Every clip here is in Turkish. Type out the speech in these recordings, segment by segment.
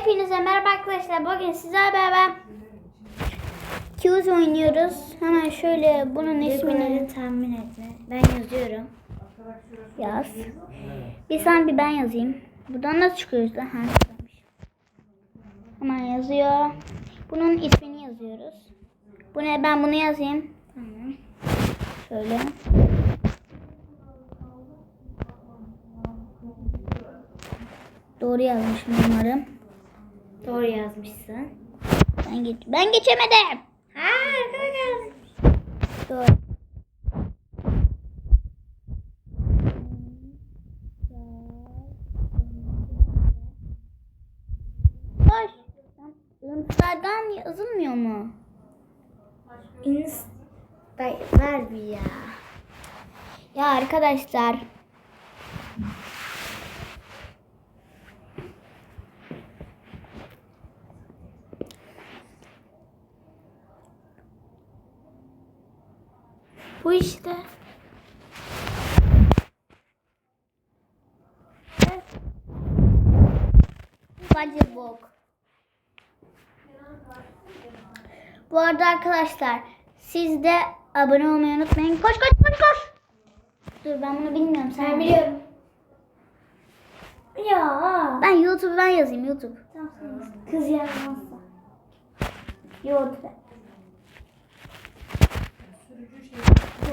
Hepinize merhaba arkadaşlar. Bugün sizlerle beraber Q's oynuyoruz. Hemen şöyle bunun ismini tahmin etme. Ben yazıyorum. yaz. Bir sen bir ben yazayım. Buradan nasıl çıkıyoruz da? Ha, şuradaymış. Hemen yazıyor. Bunun ismini yazıyoruz. Bu ne? Ben bunu yazayım. Tamam. Şöyle. Doğru yazmışım umarım. Doğru yazmışsın. Ben geç ben geçemedim. Ha arkada geldi. Doğru. Instagram yazılmıyor mu? İns... Dayı ver bir ya. Ya arkadaşlar. Bu işte. Bence bok. Bu arada arkadaşlar siz de abone olmayı unutmayın. Koş koş koş koş. Dur ben bunu bilmiyorum. Sen Ben biliyorum. Ya. Ben YouTube'dan yazayım YouTube. Kız yazmazsa. YouTube.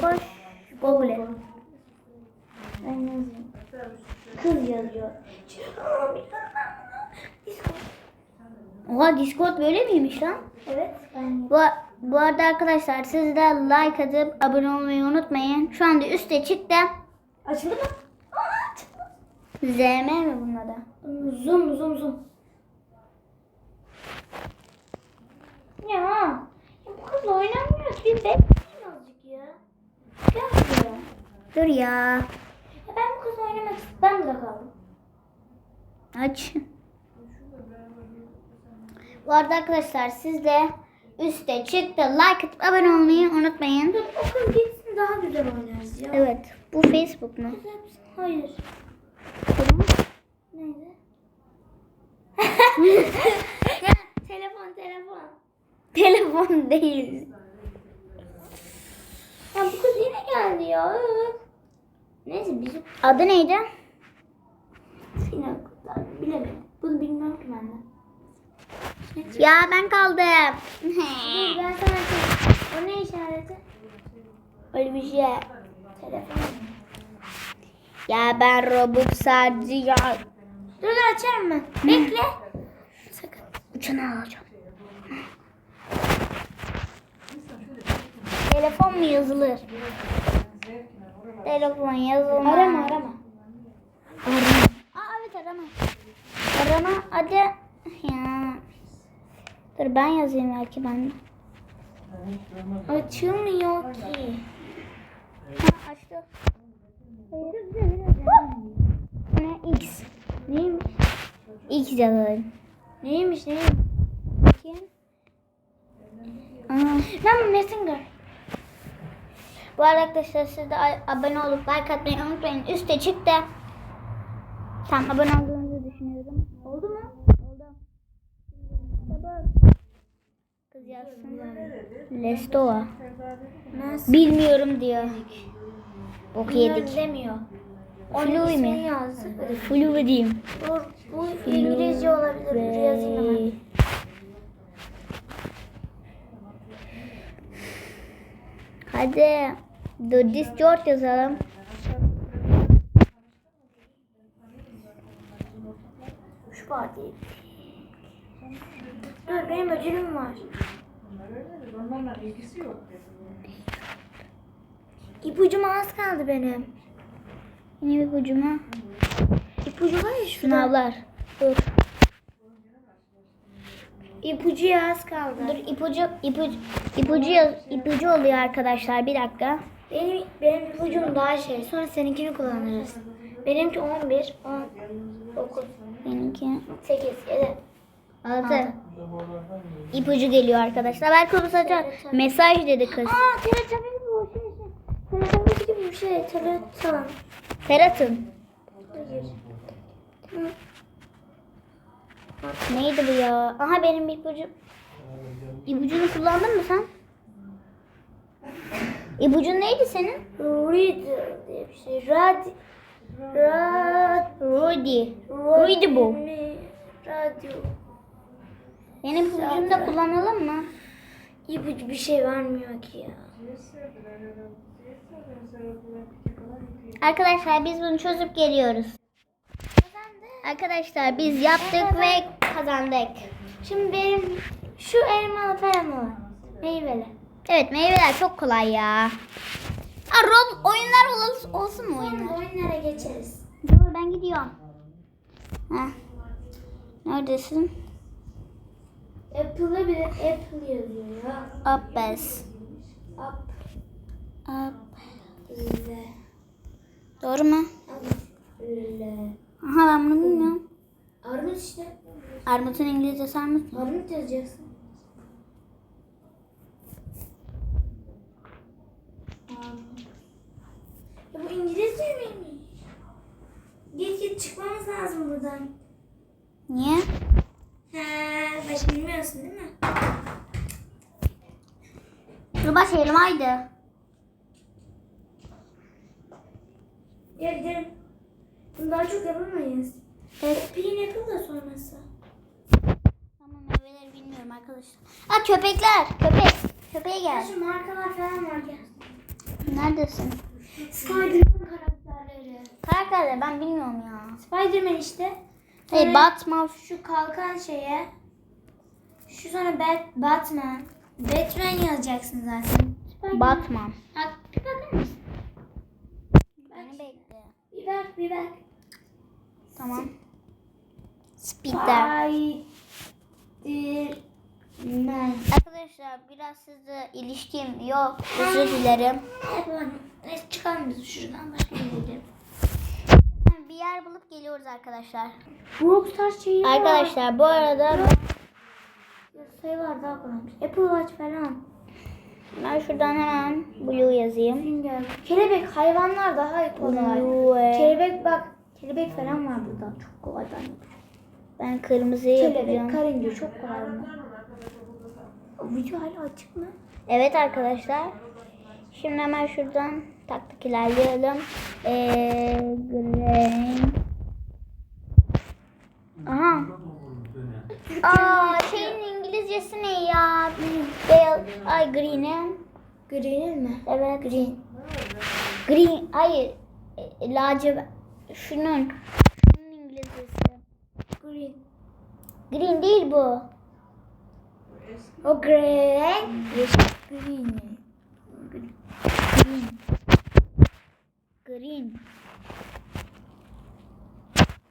Koş. Google. Ben. Kız yazıyor. Oha Discord böyle miymiş lan? Evet. Bu, bu arada arkadaşlar siz de like atıp abone olmayı unutmayın. Şu anda üste çıktı. Açıldı mı? Aa, açıldı. ZM mi bunun adı? Zoom zoom zoom. Ya. ya bu kız oynamıyor ki. Bekleyin azıcık ya. Gel buraya. Dur ya. Ya ben bu kızla oynamak istedim. Ben burada kaldım. Aç. Bu arada arkadaşlar siz de üste çıktı. Like atıp abone olmayı unutmayın. Dur o kız gitsin daha güzel oynarız ya. Evet. Bu Facebook mu? Güzel misin? Hayır. Neydi? ya telefon telefon. Telefon değil. Ya bu kız yine geldi ya. Neyse bizim Adı neydi? yine bilemedim. Bunu bilmiyorum ki ben de. Ya ben kaldım. Dur ben sana O ne işareti? Öyle bir şey. Telefon. Ya ben Robux harcayacağım. Dur dur açarım ben. Bekle. Sakın. Uçunu alacağım. Telefon mu yazılır? Telefon yazılmaz. Arama arama. Arama. Aa evet arama. Arama hadi. Ya. Dur ben yazayım belki ben. Açılmıyor ki. Ha, açtı. Ne? X. Neymiş? X yazalım. Neymiş neymiş? Bakayım. Aa. Lan Messenger. Bu arada arkadaşlar siz de abone olup like atmayı unutmayın. Üste çıktı. Tam abone olduğunuzu düşünüyorum. Oldu mu? Oldu. Kız yazsın. Lestova. Nasıl? Bilmiyorum diyor. Bok yedik. demiyor. Flu mi? Flu diyeyim. Dur bu İngilizce olabilir. Dur yazayım hemen. Hadi. Dur Discord yazalım. Şu parti. Dur benim ödülüm var. Onlarla ilgisi yok. İpucuma az kaldı benim. Yeni bir ucuma. İpucu var ya şurada. Sınavlar. Dur. İpucuya az kaldı. Dur ipucu ipucu ipucu ipucu oluyor arkadaşlar. Bir dakika. Benim, benim ipucum daha şey. Sonra seninkini kullanırız. Benimki 11, 10, 9, Benimki 8, 7. 6. İpucu geliyor arkadaşlar. Belki onu sadece mesaj dedi kız. Aa teletabi bu. Şey, şey. Teletabi gibi bir şey. Teletabi. Ferhat'ın. Hı. Neydi bu ya? Aha benim ipucu. İpucunu kullandın mı sen? İpucun neydi senin? Read diye bir şey. Rad. Rad. Rudy. Rudy bu. Radyo. Benim ipucunu da kullanalım mı? İpucu bir şey vermiyor ki ya. Arkadaşlar biz bunu çözüp geliyoruz. Arkadaşlar biz yaptık ve kazandık. Şimdi benim şu elmalı falan var. Meyveli. Evet meyveler çok kolay ya. Aa, Rob oyunlar olsun, olsun mu oyunlar? Oyunlara geçeriz. Dur ben gidiyorum. Heh. Neredesin? Apple'a bir de Apple yazıyor ya. Apples. Up. Up. Le. Doğru mu? Le. Aha ben bunu bilmiyorum. Armut işte. Armut'un İngilizcesi armut mu? Armut yazacaksın. Armut. Ya miymiş? Git git çıkmamız lazım buradan. Niye? He, başka bilmiyorsun değil mi? Dur başlayalım haydi. Gel gidelim. Bunu daha çok yapamayız. Evet. Pilin yapıl da sonrası. Tamam meyveleri bilmiyorum arkadaşlar. Aa köpekler. Köpek. Köpeğe gel. şu markalar falan var gel. Neredesin? Spiderman karakterleri. Karakterleri ben bilmiyorum ya. Spiderman işte. Hey Sonra Batman. Şu kalkan şeye. Şu sonra Bat Batman. Batman yazacaksın zaten. Spiderman. Batman. Ha, bir bakar mısın? Beni bekle. Bir bak bir bak. Tamam. Spider. Spiderman. Arkadaşlar biraz sizle ilişkim yok. Özür dilerim. Çıkalım biz şuradan başka bir yere. Bir yer bulup geliyoruz arkadaşlar. Rockstar şeyi var. Arkadaşlar bu arada Ya sayılar daha kolaymış. Apple Watch falan. ben şuradan hemen Blue yazayım. Finger. Kelebek hayvanlar daha kolay. Kelebek bak. Kelebek falan var burada. Çok kolay ben. Ben kırmızıyı Kelebek, yapacağım. karınca çok kolay bunlar. Video hala açık mı? Evet arkadaşlar. Şimdi hemen şuradan taktık ilerleyelim. Ee, green. Aha. Aa şeyin İngilizcesi ne ya? Beyaz. Ay green'e. Green mi? Evet. Green. Green. Hayır. E, lacivert. Şunun. Şunun İngilizcesi. Green. Green değil bu. O green. Green. Green. Green.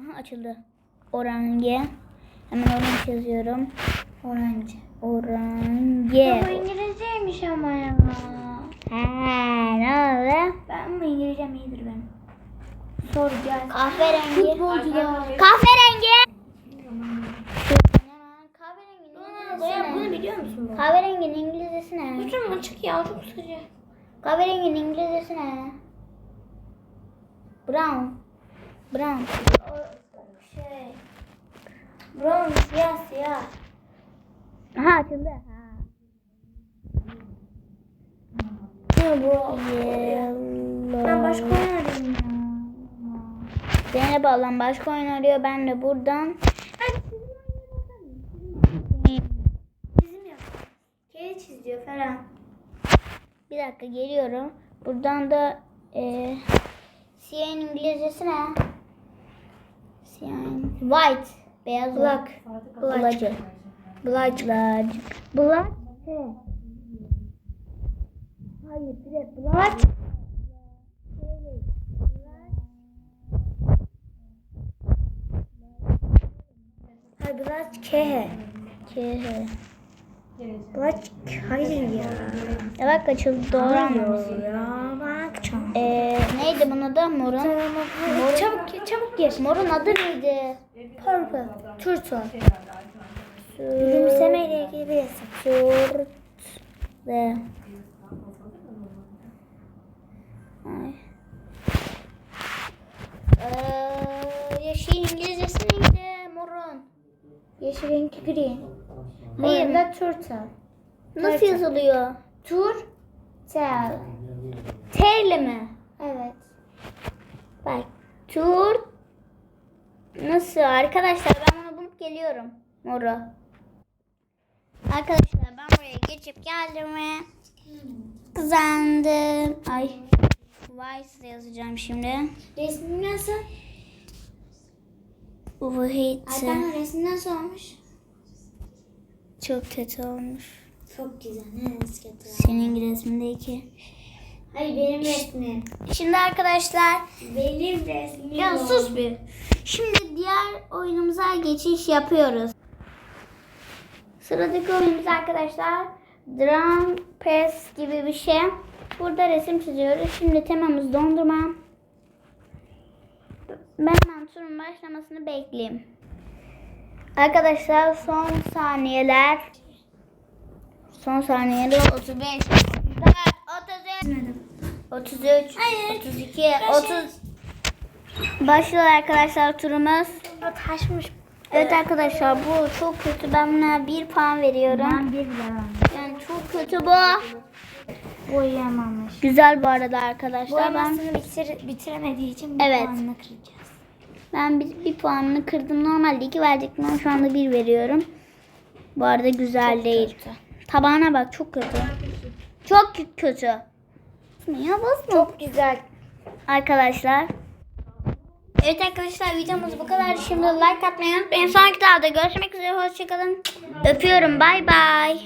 Aha açıldı. Orange. Hemen orange yazıyorum. Orange. Orange. Bu İngilizceymiş ama ya. Ha, ne oldu? Ben bu İngilizcem iyidir benim. Sor gel. Kahverengi. Kahverengi. Hemen kahverenginin Boya bunu İngilizcesi ne? biliyor musun bu? Kahverenginin Lütfen açık ya çok sıcak. Kahverenginin İngilizcesi ne? Brown. Brown. O şey. Brown siyah siyah. Aha açıldı. Ha. Ne bu? Yellow. Ben başka oyun arıyorum ya. Zeynep ablam başka oyun arıyor. Ben de buradan. Bir dakika geliyorum. Buradan da e, siyahın İngilizcesi ne? Siyahın. White. Beyaz. Black. Bulacı. Black. Black. Black. Hayır direkt black. Hayır black K. K. Black hayır ya. Ya bak açıldı. Doğru ya bak çok. E, neydi bunun adı? Morun. Çabuk gir, çabuk gir. Morun adı neydi? Purple. Turtle. Gülümseme ile ilgili bir de. Ay. Ee, şey İngilizcesi neydi? Morun. Yeşil renk green. Da turtle. Nasıl Turtle. yazılıyor? Tur tel. T ile mi? Evet. Bak. Tur. Nasıl? Arkadaşlar ben bunu bulup geliyorum. Moru. Arkadaşlar ben buraya geçip geldim ve kazandım. Ay. Vice yazacağım şimdi. Resmi nasıl? Vahit. Alper'in resmi nasıl olmuş? Çok kötü olmuş. Çok güzel. Neresi kötü? Senin resmindeki. Hayır benim resmim. Şimdi arkadaşlar Benim resmim. Ya sus bir. Şimdi diğer oyunumuza geçiş yapıyoruz. Sıradaki oyunumuz arkadaşlar Drum Press gibi bir şey. Burada resim çiziyoruz. Şimdi temamız dondurma. Ben hemen turun başlamasını bekleyeyim. Arkadaşlar son saniyeler. Son saniyeler 35, 34, 33, 33, 32, 30. Başlıyor arkadaşlar turumuz. Taşmış. Evet arkadaşlar bu çok kötü. Ben buna bir puan veriyorum. Ben bir vermem. Yani çok kötü bu. Boyayamamış. Güzel bu arada arkadaşlar. Ben, Boyamasını bitir, bitiremediği için bir Evet. puanını kıracağız. Ben bir, bir puanını kırdım. Normalde iki verecektim ama şu anda bir veriyorum. Bu arada güzel değil. Tabağına bak çok kötü. Çok kötü. Ya basma. Çok güzel. Arkadaşlar. Evet arkadaşlar videomuz bu kadar. Şimdi like atmayı unutmayın. Sonraki videoda görüşmek üzere. Hoşçakalın. Öpüyorum. Bay bay.